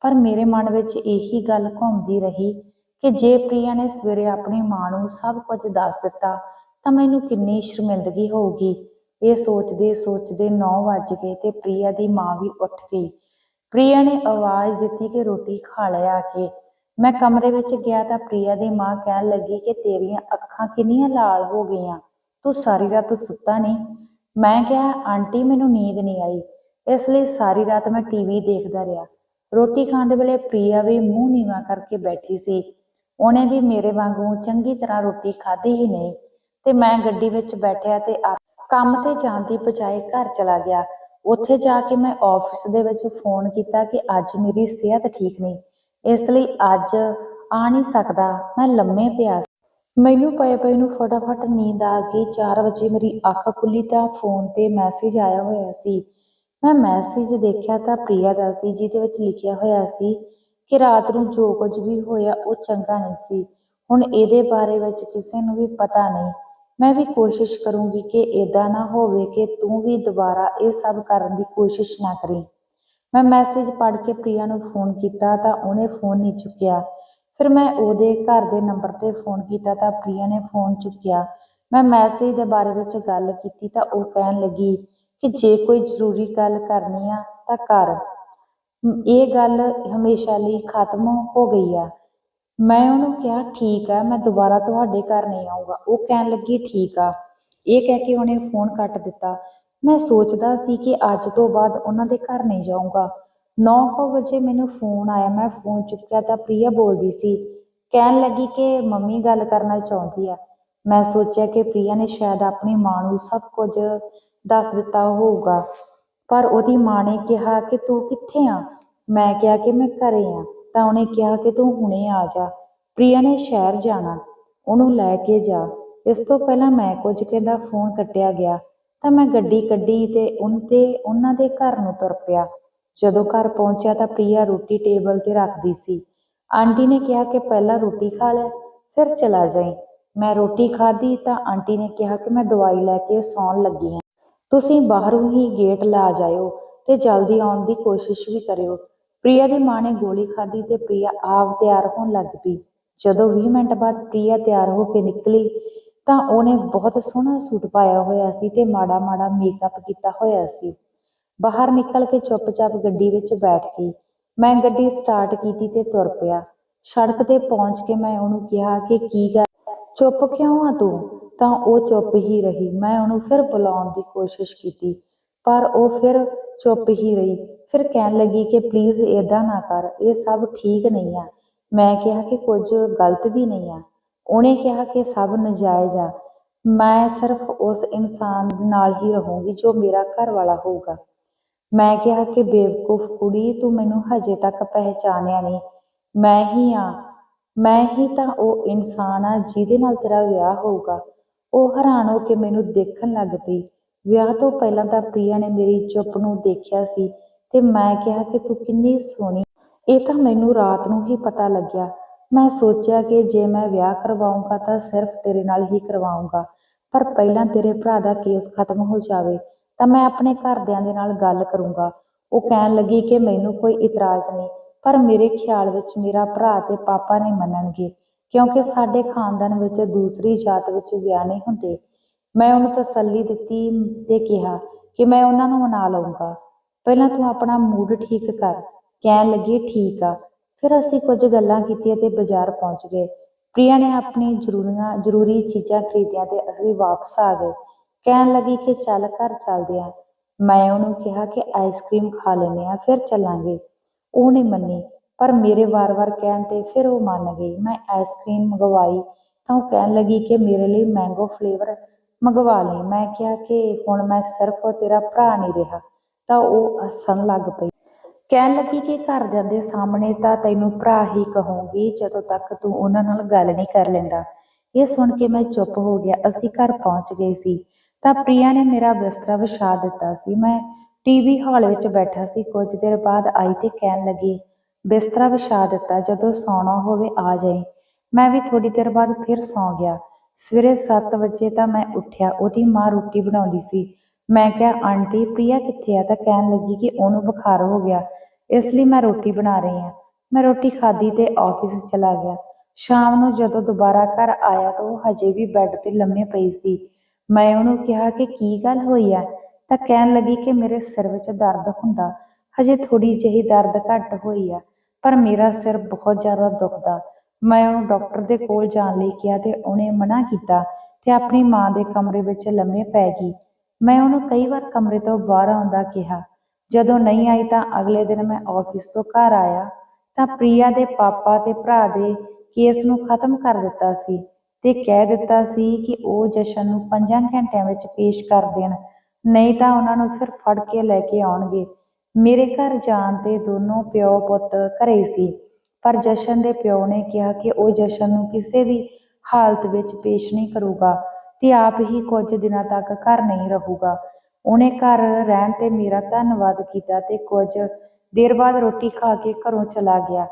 Speaker 1: ਪਰ ਮੇਰੇ ਮਨ ਵਿੱਚ ਇਹੀ ਗੱਲ ਘੁੰਮਦੀ ਰਹੀ ਕਿ ਜੇ ਪ੍ਰਿਆ ਨੇ ਸਵੇਰੇ ਆਪਣੀ ਮਾਂ ਨੂੰ ਸਭ ਕੁਝ ਦੱਸ ਦਿੱਤਾ, ਤਾਂ ਮੈਨੂੰ ਕਿੰਨੀ ਸ਼ਰਮਿੰਦਗੀ ਹੋਊਗੀ। ਇਹ ਸੋਚਦੇ ਸੋਚਦੇ 9 ਵੱਜ ਗਏ ਤੇ ਪ੍ਰਿਆ ਦੀ ਮਾਂ ਵੀ ਉੱਠ ਗਈ। ਪ੍ਰਿਆ ਨੇ ਆਵਾਜ਼ ਦਿੱਤੀ ਕਿ ਰੋਟੀ ਖਾ ਲੈ ਆ ਕੇ। ਮੈਂ ਕਮਰੇ ਵਿੱਚ ਗਿਆ ਤਾਂ ਪ੍ਰਿਆ ਦੀ ਮਾਂ ਕਹਿਣ ਲੱਗੀ ਕਿ ਤੇਰੀਆਂ ਅੱਖਾਂ ਕਿੰਨੀਆਂ ਲਾਲ ਹੋ ਗਈਆਂ। ਤੂੰ ਸਾਰੀ ਰਾਤ ਸੁੱਤਾ ਨਹੀਂ? ਮੈਂ ਕਿਹਾ, ਆਂਟੀ, ਮੈਨੂੰ ਨੀਂਦ ਨਹੀਂ ਆਈ। ਇਸ ਲਈ ਸਾਰੀ ਰਾਤ ਮੈਂ ਟੀਵੀ ਦੇਖਦਾ ਰਿਹਾ। ਰੋਟੀ ਖਾਣ ਦੇ ਵੇਲੇ ਪ੍ਰਿਆ ਵੀ ਮੂੰਹ ਨੀਵਾ ਕਰਕੇ ਬੈਠੀ ਸੀ। ਉਹਨੇ ਵੀ ਮੇਰੇ ਵਾਂਗੂ ਚੰਗੀ ਤਰ੍ਹਾਂ ਰੋਟੀ ਖਾਧੀ ਹੀ ਨਹੀਂ। ਤੇ ਮੈਂ ਗੱਡੀ ਵਿੱਚ ਬੈਠਿਆ ਤੇ ਆਪ ਕੰਮ ਤੇ ਜਾਣ ਦੀ ਬਜਾਏ ਘਰ ਚਲਾ ਗਿਆ। ਉੱਥੇ ਜਾ ਕੇ ਮੈਂ ਆਫਿਸ ਦੇ ਵਿੱਚ ਫੋਨ ਕੀਤਾ ਕਿ ਅੱਜ ਮੇਰੀ ਸਿਹਤ ਠੀਕ ਨਹੀਂ, ਇਸ ਲਈ ਅੱਜ ਆ ਨਹੀਂ ਸਕਦਾ, ਮੈਂ ਲੰਮੇ ਪਿਆ ਮੈਨੂੰ ਪਏ ਪਏ ਨੂੰ ਫਟਾਫਟ ਨੀਂਦ ਆ ਗਈ 4 ਵਜੇ ਮੇਰੀ ਅੱਖ ਖੁੱਲੀ ਤਾਂ ਫੋਨ ਤੇ ਮੈਸੇਜ ਆਇਆ ਹੋਇਆ ਸੀ। ਮੈਂ ਮੈਸੇਜ ਦੇਖਿਆ ਤਾਂ ਪ੍ਰਿਆ ਦਾ ਸੀ, ਜਿਹਦੇ ਵਿੱਚ ਲਿਖਿਆ ਹੋਇਆ ਸੀ ਕਿ ਰਾਤ ਨੂੰ ਜੋ ਕੁਝ ਵੀ ਹੋਇਆ ਉਹ ਚੰਗਾ ਨਹੀਂ ਸੀ। ਹੁਣ ਇਹਦੇ ਬਾਰੇ ਵਿੱਚ ਕਿਸੇ ਨੂੰ ਵੀ ਪਤਾ ਨਹੀਂ। ਮੈਂ ਵੀ ਕੋਸ਼ਿਸ਼ ਕਰੂੰਗੀ ਕਿ ਇਦਾਂ ਨਾ ਹੋਵੇ ਕਿ ਤੂੰ ਵੀ ਦੁਬਾਰਾ ਇਹ ਸਭ ਕਰਨ ਦੀ ਕੋਸ਼ਿਸ਼ ਨਾ ਕਰੀਂ। ਮੈਂ ਮੈਸੇਜ ਪੜ੍ਹ ਕੇ ਪ੍ਰਿਆ ਨੂੰ ਫੋਨ ਕੀਤਾ ਤਾਂ ਉਹਨੇ ਫੋਨ ਨਹੀਂ ਚੁੱਕਿਆ। ਫਿਰ ਮੈਂ ਉਹਦੇ ਘਰ ਦੇ ਨੰਬਰ ਤੇ ਫੋਨ ਕੀਤਾ ਤਾਂ ਪ੍ਰਿਆ ਨੇ ਫੋਨ ਚੁੱਕਿਆ। ਮੈਂ ਮੈਸੇਜ ਦੇ ਬਾਰੇ ਵਿੱਚ ਗੱਲ ਕੀਤੀ ਤਾਂ ਉਹ ਕਹਿਣ ਲੱਗੀ ਕਿ ਜੇ ਕੋਈ ਜ਼ਰੂਰੀ ਗੱਲ ਕਰਨੀ ਆ ਤਾਂ ਕਰ। ਇਹ ਗੱਲ ਹਮੇਸ਼ਾ ਲਈ ਖਤਮ ਹੋ ਗਈ ਆ। ਮੈਂ ਉਹਨੂੰ ਕਿਹਾ, ਠੀਕ ਆ, ਮੈਂ ਦੁਬਾਰਾ ਤੁਹਾਡੇ ਘਰ ਨਹੀਂ ਆਊਂਗਾ। ਉਹ ਕਹਿਣ ਲੱਗੀ, ਠੀਕ ਆ। ਇਹ ਕਹਿ ਕੇ ਉਹਨੇ ਫੋਨ ਕੱਟ ਦਿੱਤਾ। ਮੈਂ ਸੋਚਦਾ ਸੀ ਕਿ ਅੱਜ ਤੋਂ ਬਾਅਦ ਉਹਨਾਂ ਦੇ ਘਰ ਨਹੀਂ ਜਾਊਂਗਾ। 9 ਵਜੇ ਮੈਨੂੰ ਫੋਨ ਆਇਆ, ਮੈਂ ਫੋਨ ਚੁੱਕਿਆ ਤਾਂ ਪ੍ਰਿਆ ਬੋਲਦੀ ਸੀ। ਕਹਿਣ ਲੱਗੀ ਕਿ ਮੰਮੀ ਗੱਲ ਕਰਨਾ ਚਾਹੁੰਦੀ ਆ। ਮੈਂ ਸੋਚਿਆ ਕਿ ਪ੍ਰਿਆ ਨੇ ਸ਼ਾਇਦ ਆਪਣੀ ਮਾਂ ਨੂੰ ਸਭ ਕੁਝ ਦੱਸ ਦਿੱਤਾ ਹੋਊਗਾ। ਪਰ ਉਹਦੀ ਮਾਂ ਨੇ ਕਿਹਾ ਕਿ ਤੂੰ ਕਿੱਥੇ ਆ? ਮੈਂ ਕਿਹਾ ਕਿ ਮੈਂ ਘਰੇ ਆ। ਤਾਂ ਉਹਨੇ ਕਿਹਾ ਕਿ ਤੂੰ ਹੁਣੇ ਆ ਜਾ। ਪ੍ਰਿਆ ਨੇ ਸ਼ਹਿਰ ਜਾਣਾ। ਉਹਨੂੰ ਲੈ ਕੇ ਜਾ। ਇਸ ਤੋਂ ਪਹਿਲਾਂ ਮੈਂ ਕੁਝ ਕਹਿੰਦਾ ਫੋਨ ਕੱਟਿਆ ਗਿਆ। ਤਾਂ ਮੈਂ ਗੱਡੀ ਕੱਢੀ ਤੇ ਉਹਨਾਂ ਉਹਨਾਂ ਦੇ ਘਰ ਨੂੰ ਤੁਰ ਪਿਆ। ਜਦੋਂ ਘਰ ਪਹੁੰਚਿਆ ਤਾਂ ਪ੍ਰਿਆ ਰੋਟੀ ਟੇਬਲ ਤੇ ਰੱਖਦੀ ਸੀ। ਆਂਟੀ ਨੇ ਕਿਹਾ ਕਿ ਪਹਿਲਾਂ ਰੋਟੀ ਖਾ ਲੈ, ਫਿਰ ਚਲਾ ਜਾਈ। ਮੈਂ ਰੋਟੀ ਖਾਧੀ ਤਾਂ ਆਂਟੀ ਨੇ ਕਿਹਾ ਕਿ ਮੈਂ ਦਵਾਈ ਲੈ ਕੇ ਸੌਣ ਲੱਗੀ ਹਾਂ। ਤੁਸੀਂ ਬਾਹਰੋਂ ਹੀ ਗੇਟ ਲਾ ਜਾਇਓ ਤੇ ਜਲਦੀ ਆਉਣ ਦੀ ਕੋਸ਼ਿਸ਼ ਵੀ ਕਰਿਓ। ਪ੍ਰਿਆ ਦੀ ਮਾਂ ਨੇ ਗੋਲੀ ਖਾਧੀ ਤੇ ਪ੍ਰਿਆ ਆਪ ਤਿਆਰ ਹੋਣ ਲੱਗ ਪਈ। ਜਦੋਂ 20 ਮਿੰਟ ਬਾਅਦ ਪ੍ਰਿਆ ਤਿਆਰ ਹੋ ਕੇ ਨਿਕਲੀ ਤਾਂ ਉਹਨੇ ਬਹੁਤ ਸੋਹਣਾ ਸੂਟ ਪਾਇਆ ਹੋਇਆ ਸੀ ਤੇ ਮਾੜਾ ਮਾੜਾ ਮੇਕਅਪ ਕੀਤਾ ਹੋਇਆ ਸੀ। ਬਾਹਰ ਨਿਕਲ ਕੇ ਚੁੱਪਚਾਪ ਗੱਡੀ ਵਿੱਚ ਬੈਠ ਗਈ। ਮੈਂ ਗੱਡੀ ਸਟਾਰਟ ਕੀਤੀ ਤੇ ਤੁਰ ਪਿਆ। ਸੜਕ ਤੇ ਪਹੁੰਚ ਕੇ ਮੈਂ ਉਹਨੂੰ ਕਿਹਾ ਕਿ ਕੀ ਗੱਲ ਚੁੱਪ ਕਿਉਂ ਆ ਤੂੰ? ਤਾਂ ਉਹ ਚੁੱਪ ਹੀ ਰਹੀ। ਮੈਂ ਉਹਨੂੰ ਫਿਰ ਬੁਲਾਉਣ ਦੀ ਕੋਸ਼ਿਸ਼ ਕੀਤੀ। ਪਰ ਉਹ ਫਿਰ ਚੁੱਪ ਹੀ ਰਹੀ। ਫਿਰ ਕਹਿਣ ਲੱਗੀ ਕਿ ਪਲੀਜ਼ ਏਦਾਂ ਨਾ ਕਰ, ਇਹ ਸਭ ਠੀਕ ਨਹੀਂ ਆ। ਮੈਂ ਕਿਹਾ ਕਿ ਕੁਝ ਗਲਤ ਵੀ ਨਹੀਂ ਆ। ਉਹਨੇ ਕਿਹਾ ਕਿ ਸਭ ਨਜਾਇਜ਼ ਆ। ਮੈਂ ਸਿਰਫ ਉਸ ਇਨਸਾਨ ਨਾਲ ਹੀ ਰਹੂੰਗੀ ਜੋ ਮੇਰਾ ਘਰ ਵਾਲਾ ਹੋਊਗਾ। ਮੈਂ ਕਿਹਾ ਕਿ ਬੇਵਕੂਫ ਕੁੜੀ, ਤੂੰ ਮੈਨੂੰ ਹਜੇ ਤੱਕ ਪਹਿਚਾਨਿਆ ਨਹੀਂ। ਮੈਂ ਹੀ ਆ। ਮੈਂ ਹੀ ਤਾਂ ਉਹ ਇਨਸਾਨ ਆ ਜਿਹਦੇ ਨਾਲ ਤੇਰਾ ਵਿਆਹ ਹੋਊਗਾ। ਉਹ ਹੈਰਾਨ ਹੋ ਕੇ ਮੈਨੂੰ ਦੇਖਣ ਲੱਗ ਪਈ। ਵਿਆਹ ਤੋਂ ਪਹਿਲਾਂ ਤਾਂ ਪ੍ਰਿਆ ਨੇ ਮੇਰੀ ਚੁੱਪ ਨੂੰ ਦੇਖਿਆ ਸੀ ਤੇ ਮੈਂ ਕਿਹਾ ਕਿ ਤੂੰ ਕਿੰਨੀ ਸੋਹਣੀ। ਇਹ ਤਾਂ ਮੈਨੂੰ ਰਾਤ ਨੂੰ ਹੀ ਪਤਾ ਲੱਗਿਆ। ਮੈਂ ਸੋਚਿਆ ਕਿ ਜੇ ਮੈਂ ਵਿਆਹ ਕਰਵਾਉਂਗਾ ਤਾਂ ਸਿਰਫ ਤੇਰੇ ਨਾਲ ਹੀ ਕਰਵਾਉਂਗਾ ਪਰ ਪਹਿਲਾਂ ਤੇਰੇ ਭਰਾ ਦਾ ਕੇਸ ਖਤਮ ਹੋ ਜਾਵੇ ਤਾਂ ਮੈਂ ਆਪਣੇ ਘਰਦਿਆਂ ਦੇ ਨਾਲ ਗੱਲ ਕਰੂੰਗਾ। ਉਹ ਕਹਿਣ ਲੱਗੀ ਕਿ ਮੈਨੂੰ ਕੋਈ ਇਤਰਾਜ਼ ਨਹੀਂ, ਪਰ ਮੇਰੇ ਖਿਆਲ ਵਿੱਚ ਮੇਰਾ ਭਰਾ ਤੇ ਪਾਪਾ ਨਹੀਂ ਮੰਨਣਗੇ, ਕਿਉਂਕਿ ਸਾਡੇ ਖਾਨਦਾਨ ਵਿੱਚ ਦੂਸਰੀ ਜਾਤ ਵਿੱਚ ਵਿਆਹ ਨਹੀਂ ਹੁੰਦੇ। ਮੈਂ ਉਹਨੂੰ ਤਸੱਲੀ ਦਿੱਤੀ ਤੇ ਕਿਹਾ ਕਿ ਮੈਂ ਉਹਨਾਂ ਨੂੰ ਮਨਾ ਲਵਾਂਗਾ ਪਹਿਲਾਂ ਤੂੰ ਆਪਣਾ ਮੂਡ ਠੀਕ ਕਰ। ਕਹਿਣ ਲੱਗੀ, ਠੀਕ ਆ। ਫਿਰ ਅਸੀਂ ਕੁਝ ਗੱਲਾਂ ਕੀਤੀਆਂ ਤੇ ਬਾਜ਼ਾਰ ਪਹੁੰਚ ਗਏ। ਪ੍ਰਿਆ ਨੇ ਆਪਣੀ ਜ਼ਰੂਰੀਆਂ, ਜ਼ਰੂਰੀ ਚੀਜ਼ਾਂ ਖਰੀਦੀਆਂ ਤੇ ਅਸੀਂ ਵਾਪਸ ਆ ਗਏ। ਕਹਿਣ ਲੱਗੀ ਕਿ, ਚੱਲ ਘਰ ਚੱਲਦੇ ਆ। ਮੈਂ ਉਹਨੂੰ ਕਿਹਾ ਕਿ, ਆਈਸਕ੍ਰੀਮ ਖਾ ਲੈਂਦੇ ਆ, ਫਿਰ ਚੱਲਾਂਗੇ। ਉਹ ਨਹੀਂ ਮੰਨੀ, ਪਰ ਮੇਰੇ ਵਾਰ-ਵਾਰ ਕਹਿਣ ਤੇ ਫਿਰ ਉਹ ਮੰਨ ਗਈ। ਮੈਂ ਆਈਸਕ੍ਰੀਮ ਮੰਗਵਾਈ ਤਾਂ ਉਹ ਕਹਿਣ ਲੱਗੀ ਕਿ ਮੇਰੇ ਲਈ ਮੈਂਗੋ ਫਲੇਵਰ ਮੰਗਵਾ ਲਈ। ਮੈਂ ਕਿਹਾ ਕਿ ਹੁਣ ਮੈਂ ਸਿਰਫ ਤੇਰਾ ਭਰਾ ਨਹੀਂ ਰਿਹਾ, ਤਾਂ ਉਹ ਹੱਸਣ ਲੱਗ ਪਈ। ਕਹਿਣ ਲੱਗੀ ਕਿ ਘਰਦਿਆਂ ਦੇ ਸਾਹਮਣੇ ਤਾਂ ਤੈਨੂੰ ਭਰਾ ਹੀ ਕਹੂੰਗੀ, ਜਦੋਂ ਤੱਕ ਤੂੰ ਉਹਨਾਂ ਨਾਲ ਗੱਲ ਨਹੀਂ ਕਰ ਲੈਂਦਾ। ਇਹ ਸੁਣ ਕੇ ਮੈਂ ਚੁੱਪ ਹੋ ਗਿਆ। ਅਸੀਂ ਘਰ ਪਹੁੰਚ ਗਏ ਸੀ। ਤਾਂ ਪ੍ਰਿਆ ਨੇ ਮੇਰਾ ਬਿਸਤਰਾ ਵਿਛਾ ਦਿੱਤਾ ਸੀ। ਮੈਂ ਟੀਵੀ ਹਾਲ ਵਿੱਚ ਬੈਠਾ ਸੀ। ਕੁਝ ਦੇਰ ਬਾਅਦ ਆਈ ਤੇ ਕਹਿਣ ਲੱਗੀ, ਬਿਸਤਰਾ ਵਿਛਾ ਦਿੱਤਾ, ਜਦੋਂ ਸੌਣਾ ਹੋਵੇ ਆ ਜਾਏ ਮੈਂ ਵੀ ਥੋੜੀ ਦੇਰ ਬਾਅਦ ਫਿਰ ਸੌਂ ਗਿਆ। ਸਵੇਰੇ 7 ਵਜੇ ਤਾਂ ਮੈਂ ਉੱਠਿਆ, ਉਹਦੀ ਮਾਂ ਰੋਟੀ ਬਣਾਉਂਦੀ ਸੀ। ਮੈਂ ਕਿਹਾ, ਆਂਟੀ, ਪ੍ਰਿਆ ਕਿੱਥੇ ਆ? ਤਾਂ ਕਹਿਣ ਲੱਗੀ ਕਿ ਉਹਨੂੰ ਬੁਖਾਰ ਹੋ ਗਿਆ। ਇਸ ਲਈ ਮੈਂ ਰੋਟੀ ਬਣਾ ਰਹੀ ਹਾਂ। ਮੈਂ ਰੋਟੀ ਖਾਧੀ ਤੇ ਆਫਿਸ ਚਲਾ ਗਿਆ। ਸ਼ਾਮ ਨੂੰ ਜਦੋਂ ਦੁਬਾਰਾ ਘਰ ਆਇਆ ਤਾਂ ਉਹ ਹਜੇ ਵੀ ਬੈੱਡ ਤੇ ਲੰਮੇ ਪਈ ਸੀ। ਮੈਂ ਉਹਨੂੰ ਕਿਹਾ ਕਿ ਕੀ ਗੱਲ ਹੋਈ ਆ? ਤਾਂ ਕਹਿਣ ਲੱਗੀ ਕਿ ਮੇਰੇ ਸਿਰ ਵਿੱਚ ਦਰਦ ਹੁੰਦਾ। ਹਜੇ ਥੋੜੀ ਜਿਹੀ ਦਰਦ ਘੱਟ ਹੋਈ ਆ, ਪਰ ਮੇਰਾ ਸਿਰ ਬਹੁਤ ਜ਼ਿਆਦਾ ਦੁਖਦਾ। ਮੈਂ ਉਹਨੂੰ ਡਾਕਟਰ ਦੇ ਕੋਲ ਜਾਣ ਲਈ ਕਿਹਾ ਤੇ ਉਹਨੇ ਮਨਾ ਕੀਤਾ ਤੇ ਆਪਣੀ ਮਾਂ ਦੇ ਕਮਰੇ ਵਿੱਚ ਲੰਮੇ ਪੈ ਗਈ। ਮੈਂ ਉਹਨੂੰ ਕਈ ਵਾਰ ਕਮਰੇ ਤੋਂ ਬਾਹਰ ਆਉਂਦਾ ਕਿਹਾ, ਜਦੋਂ ਨਹੀਂ ਆਈ ਤਾਂ ਅਗਲੇ ਦਿਨ ਮੈਂ ਆਫਿਸ ਤੋਂ ਘਰ ਆਇਆ। ਤਾਂ ਪ੍ਰਿਆ ਦੇ ਪਾਪਾ ਤੇ ਭਰਾ ਦੇ ਕੇਸ ਨੂੰ ਖਤਮ ਕਰ ਦਿੱਤਾ ਸੀ ਤੇ ਕਹਿ ਦਿੱਤਾ ਸੀ ਕਿ ਉਹ ਜਸ਼ਨ ਨੂੰ 5 ਘੰਟਿਆਂ ਵਿੱਚ ਪੇਸ਼ ਕਰ ਦੇਣ। ਨਹੀਂ ਤਾਂ ਉਹਨਾਂ ਨੂੰ ਫਿਰ ਫੜ ਕੇ ਲੈ ਕੇ ਆਉਣਗੇ। ਮੇਰੇ ਘਰ ਜਾਣ ਤੇ ਦੋਨੋਂ ਪਿਓ ਪੁੱਤ ਘਰੇ ਸੀ। ਪਰ ਜਸ਼ਨ ਦੇ ਪਿਓ ਨੇ ਕਿਹਾ ਕਿ ਉਹ ਜਸ਼ਨ ਨੂੰ ਕਿਸੇ ਵੀ ਹਾਲਤ ਵਿੱਚ ਪੇਸ਼ ਨਹੀਂ ਕਰੂਗਾ ਤੇ ਆਪ ਹੀ ਕੁਝ ਦਿਨਾਂ ਤੱਕ ਘਰ ਨਹੀਂ ਰਹੂਗਾ। ਉਹਨੇ ਘਰ ਰਹਿਣ ਤੇ ਮੇਰਾ ਧੰਨਵਾਦ ਕੀਤਾ ਤੇ ਕੁਝ ਦੇਰ ਬਾਅਦ ਰੋਟੀ ਖਾ ਕੇ ਘਰੋਂ ਚਲਾ ਗਿਆ।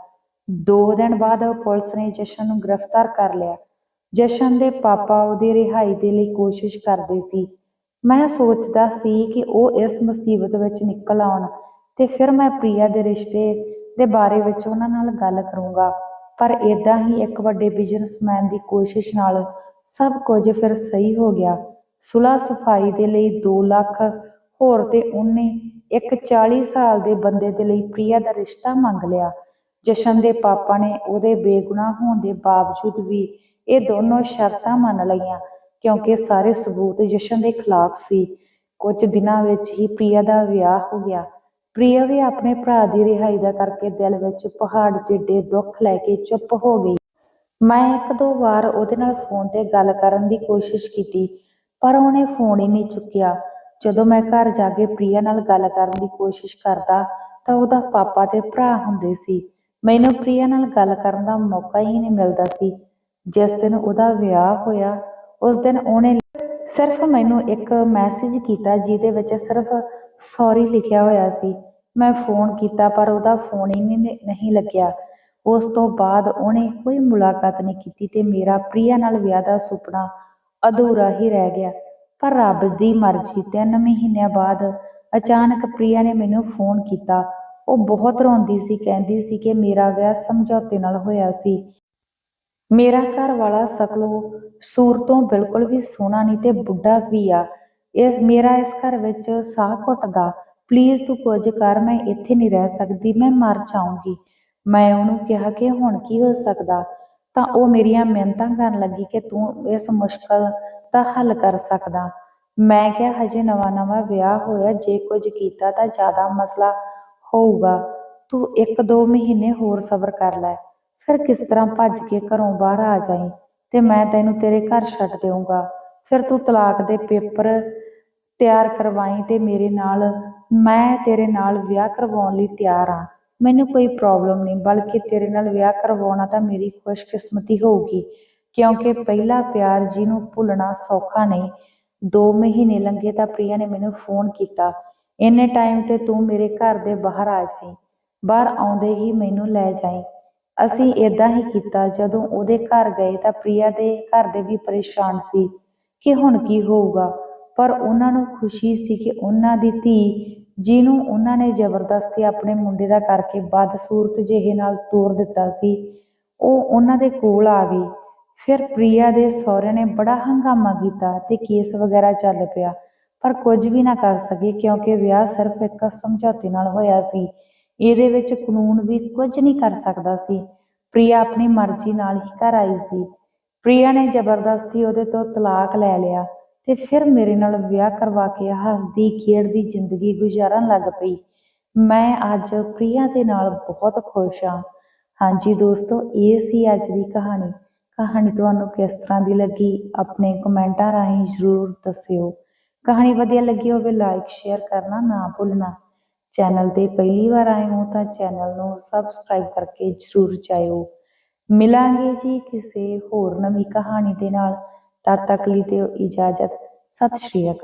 Speaker 1: ਦੋ ਦਿਨ ਬਾਅਦ ਪੁਲਿਸ ਨੇ ਜਸ਼ਨ ਨੂੰ ਗ੍ਰਿਫਤਾਰ ਕਰ ਲਿਆ। ਜਸ਼ਨ ਦੇ ਪਾਪਾ ਉਹਦੀ ਰਿਹਾਈ ਦੇ ਲਈ ਕੋਸ਼ਿਸ਼ ਕਰਦੇ ਸੀ। ਮੈਂ ਸੋਚਦਾ ਸੀ ਕਿ ਉਹ ਇਸ ਮੁਸੀਬਤ ਵਿੱਚ ਨਿਕਲ ਆਉਣ ਤੇ ਫਿਰ ਮੈਂ ਪ੍ਰਿਆ ਦੇ ਰਿਸ਼ਤੇ ਦੇ ਬਾਰੇ ਵਿੱਚ ਉਹਨਾਂ ਨਾਲ ਗੱਲ ਕਰੂੰਗਾ। ਪਰ ਇਦਾਂ ਹੀ ਇੱਕ ਵੱਡੇ ਬਿਜ਼ਨਸਮੈਨ ਦੀ ਕੋਸ਼ਿਸ਼ ਨਾਲ ਸਭ ਕੁਝ ਫਿਰ ਸਹੀ ਹੋ ਗਿਆ। ਸੁਲਾ ਸਫ਼ਾਈ ਦੇ ਲਈ 2 ਲੱਖ ਹੋਰ ਤੇ ਉਹਨੇ ਇੱਕ 40 ਸਾਲ ਦੇ ਬੰਦੇ ਦੇ ਲਈ ਪ੍ਰਿਆ ਦਾ ਰਿਸ਼ਤਾ ਮੰਗ ਲਿਆ। ਜਸ਼ਨ ਦੇ ਪਾਪਾ ਨੇ ਉਹਦੇ ਬੇਗੁਨਾਹ ਹੋਣ ਦੇ ਬਾਵਜੂਦ ਵੀ ਇਹ ਦੋਨੋਂ ਸ਼ਰਤਾਂ ਮੰਨ ਲਈਆਂ, ਕਿਉਂਕਿ ਸਾਰੇ ਸਬੂਤ ਜਸ਼ਨ ਦੇ ਖਿਲਾਫ ਸੀ। ਕੁਝ ਦਿਨਾਂ ਵਿੱਚ ਹੀ ਪ੍ਰਿਆ ਦਾ ਵਿਆਹ ਹੋ ਗਿਆ। ਪ੍ਰਿਆ ਵੀ ਆਪਣੇ ਭਰਾ ਦੀ ਰਿਹਾਈ ਦਾ ਕਰਕੇ ਦਿਲ ਵਿੱਚ ਪਹਾੜ ਜਿੱਡੇ ਦੁੱਖ ਲੈ ਕੇ ਚੁੱਪ ਹੋ ਗਈ। ਮੈਂ ਇੱਕ ਦੋ ਵਾਰ ਉਹਦੇ ਨਾਲ ਫੋਨ ਤੇ ਗੱਲ ਕਰਨ ਦੀ ਕੋਸ਼ਿਸ਼ ਕੀਤੀ, ਪਰ ਉਹਨੇ ਫੋਨ ਹੀ ਨਹੀਂ ਚੁੱਕਿਆ। ਜਦੋਂ ਮੈਂ ਘਰ ਜਾ ਕੇ ਪ੍ਰਿਆ ਨਾਲ ਗੱਲ ਕਰਨ ਦੀ ਕੋਸ਼ਿਸ਼ ਕਰਦਾ, ਤਾਂ ਉਹਦਾ ਪਾਪਾ ਤੇ ਭਰਾ ਹੁੰਦੇ ਸੀ। ਮੈਨੂੰ ਪ੍ਰਿਆ ਨਾਲ ਗੱਲ ਕਰਨ ਦਾ ਮੌਕਾ ਹੀ ਨਹੀਂ ਮਿਲਦਾ ਸੀ। ਜਿਸ ਦਿਨ ਉਹਦਾ ਵਿਆਹ ਹੋਇਆ, ਉਸ ਦਿਨ ਉਹਨੇ ਸਿਰਫ ਮੈਨੂੰ ਇੱਕ ਮੈਸੇਜ ਕੀਤਾ ਜਿਹਦੇ ਵਿੱਚ ਸਿਰਫ ਸੌਰੀ ਲਿਖਿਆ ਹੋਇਆ ਸੀ। ਮੈਂ ਫੋਨ ਕੀਤਾ ਪਰ ਉਹਦਾ ਫੋਨ ਹੀ ਨਹੀਂ ਲੱਗਿਆ। ਉਸ ਤੋਂ ਬਾਅਦ ਉਹਨੇ ਕੋਈ ਮੁਲਾਕਾਤ ਨਹੀਂ ਕੀਤੀ ਤੇ ਮੇਰਾ ਪ੍ਰਿਆ ਨਾਲ ਵਿਆਹ ਦਾ ਸੁਪਨਾ ਅਧੂਰਾ ਹੀ ਰਹਿ ਗਿਆ। ਪਰ ਰੱਬ ਦੀ ਮਰਜ਼ੀ, ਤਿੰਨ ਮਹੀਨਿਆਂ ਬਾਅਦ ਅਚਾਨਕ ਪ੍ਰਿਆ ਨੇ ਮੈਨੂੰ ਫੋਨ ਕੀਤਾ। ਉਹ ਬਹੁਤ ਰੋਂਦੀ ਸੀ, ਕਹਿੰਦੀ ਸੀ ਕਿ ਮੇਰਾ ਵਿਆਹ ਸਮਝੌਤੇ ਨਾਲ ਹੋਇਆ ਸੀ। ਮੇਰਾ ਘਰ ਵਾਲਾ ਸਕਲੋ ਸੂਰਤੋਂ ਬਿਲਕੁਲ ਵੀ ਸੋਹਣਾ ਨਹੀਂ ਤੇ ਬੁੱਢਾ ਵੀ ਆ। ਇਹ ਮੇਰਾ ਇਸ ਘਰ ਵਿੱਚ ਸਾਹ ਘੁੱਟਦਾ। ਪਲੀਜ਼ ਤੂੰ ਕੁਝ ਕਰ, ਮੈਂ ਇੱਥੇ ਨਹੀਂ ਰਹਿ ਸਕਦੀ, ਮੈਂ ਮਰ ਜਾਊਂਗੀ। ਮੈਂ ਉਹਨੂੰ ਕਿਹਾ ਕਿ ਹੁਣ ਕੀ ਹੋ ਸਕਦਾ? ਤਾਂ ਉਹ ਮੇਰੀਆਂ ਮਿਹਨਤਾਂ ਕਰਨ ਲੱਗੀ ਕਿ ਤੂੰ ਇਸ ਮੁਸ਼ਕਲ ਦਾ ਹੱਲ ਕਰ ਸਕਦਾ। ਮੈਂ ਕਿਹਾ, ਹਜੇ ਨਵਾਂ ਨਵਾਂ ਵਿਆਹ ਹੋਇਆ, ਜੇ ਕੁਝ ਕੀਤਾ ਤਾਂ ਜ਼ਿਆਦਾ ਮਸਲਾ ਹੋਊਗਾ। ਤੂੰ ਇੱਕ ਦੋ ਮਹੀਨੇ ਹੋਰ ਸਬਰ ਕਰ ਲੈ। ਫਿਰ ਕਿਸ ਤਰ੍ਹਾਂ ਭੱਜ ਕੇ ਘਰੋਂ ਬਾਹਰ ਆ ਜਾਈ? ਤੇ ਮੈਂ ਤੈਨੂੰ ਤੇਰੇ ਘਰ ਛੱਡ ਦੇਵਾਂਗਾ ਫਿਰ ਤੂੰ ਤਲਾਕ ਦੇ ਪੇਪਰ ਤਿਆਰ ਕਰਵਾਈ ਤੇ ਮੇਰੇ ਨਾਲ, ਮੈਂ ਤੇਰੇ ਨਾਲ ਵਿਆਹ ਕਰਵਾਉਣ ਲਈ ਤਿਆਰ ਹਾਂ ਮੈਨੂੰ ਕੋਈ ਪ੍ਰੋਬਲਮ ਨਹੀਂ, ਬਲਕਿ ਤੇਰੇ ਨਾਲ ਵਿਆਹ ਕਰਵਾਉਣਾ ਤਾਂ ਮੇਰੀ ਖੁਸ਼ਕਿਸਮਤੀ ਹੋਊਗੀ, ਕਿਉਂਕਿ ਪਹਿਲਾ ਪਿਆਰ ਜਿਹਨੂੰ ਭੁੱਲਣਾ ਸੌਖਾ ਨਹੀਂ। 2 ਮਹੀਨੇ ਲੰਘੇ ਤਾਂ ਪ੍ਰਿਆ ਨੇ ਮੈਨੂੰ ਫੋਨ ਕੀਤਾ। ਇੰਨੇ ਟਾਈਮ ਤੇ ਤੂੰ ਮੇਰੇ ਘਰ ਦੇ ਬਾਹਰ ਆ ਜਾਈ। ਬਾਹਰ ਆਉਂਦੇ ਹੀ ਮੈਨੂੰ ਲੈ ਜਾਈ। ਅਸੀਂ ਇਦਾਂ ਹੀ ਕੀਤਾ, ਜਦੋਂ ਉਹਦੇ ਘਰ ਗਏ ਤਾਂ ਪ੍ਰਿਆ ਦੇ ਘਰ ਦੇ ਵੀ ਪਰੇਸ਼ਾਨ ਸੀ ਕਿ ਹੁਣ ਕੀ ਹੋਊਗਾ। ਪਰ ਉਹਨਾਂ ਨੂੰ ਖੁਸ਼ੀ ਸੀ ਕਿ ਉਹਨਾਂ ਦੀ ਧੀ, ਜਿਹਨੂੰ ਉਹਨਾਂ ਨੇ ਜ਼ਬਰਦਸਤੀ ਆਪਣੇ ਮੁੰਡੇ ਦਾ ਕਰਕੇ ਬਦਸੂਰਤ ਜਿਹੇ ਨਾਲ ਤੋਰ ਦਿੱਤਾ ਸੀ, ਉਹ ਉਹਨਾਂ ਦੇ ਕੋਲ ਆ ਗਈ। ਫਿਰ ਪ੍ਰਿਆ ਦੇ ਸਹੁਰੇ ਨੇ ਬੜਾ ਹੰਗਾਮਾ ਕੀਤਾ ਤੇ ਕੇਸ ਵਗੈਰਾ ਚੱਲ ਪਿਆ। ਪਰ ਕੁਝ ਵੀ ਨਾ ਕਰ ਸਕੇ ਕਿਉਂਕਿ ਵਿਆਹ ਸਿਰਫ ਇੱਕ ਸਮਝੌਤੇ ਨਾਲ ਹੋਇਆ ਸੀ। ਇਹਦੇ ਵਿੱਚ ਕਾਨੂੰਨ ਵੀ ਕੁਝ ਨਹੀਂ ਕਰ ਸਕਦਾ ਸੀ। ਪ੍ਰਿਆ ਆਪਣੀ ਮਰਜ਼ੀ ਨਾਲ ਹੀ ਘਰ ਆਈ ਸੀ। ਪ੍ਰਿਆ ਨੇ ਜ਼ਬਰਦਸਤੀ ਉਹਦੇ ਤੋਂ ਤਲਾਕ ਲੈ ਲਿਆ ਤੇ ਫਿਰ ਮੇਰੇ ਨਾਲ ਵਿਆਹ ਕਰਵਾ ਕੇ ਹੱਸਦੀ, ਖੇਡਦੀ, ਜ਼ਿੰਦਗੀ ਗੁਜ਼ਾਰਨ ਲੱਗ ਪਈ। ਮੈਂ ਅੱਜ ਪ੍ਰਿਆ ਦੇ ਨਾਲ ਬਹੁਤ ਖੁਸ਼ ਹਾਂ। ਹਾਂਜੀ ਦੋਸਤੋ, ਇਹ ਸੀ ਅੱਜ ਦੀ ਕਹਾਣੀ। ਕਹਾਣੀ ਤੁਹਾਨੂੰ ਕਿਸ ਤਰ੍ਹਾਂ ਦੀ ਲੱਗੀ, ਆਪਣੇ ਕਮੈਂਟਾਂ ਰਾਹੀਂ ਜ਼ਰੂਰ ਦੱਸਿਓ। ਕਹਾਣੀ ਵਧੀਆ ਲੱਗੀ ਹੋਵੇ, ਲਾਈਕ, ਸ਼ੇਅਰ ਕਰਨਾ ਨਾ ਭੁੱਲਣਾ। ਚੈਨਲ ਤੇ ਪਹਿਲੀ ਵਾਰ ਆਏ ਹੋ ਤਾਂ ਚੈਨਲ ਨੂੰ ਸਬਸਕ੍ਰਾਈਬ ਕਰਕੇ ਜ਼ਰੂਰ ਜਾਇਓ। ਮਿਲਾਂਗੇ ਜੀ ਕਿਸੇ ਹੋਰ ਨਵੀਂ ਕਹਾਣੀ ਦੇ ਨਾਲ। ਤਦ ਤੱਕ ਲਈ ਦਿਓ ਇਜਾਜ਼ਤ। ਸਤਿ ਸ਼੍ਰੀ ਅਕਾਲ।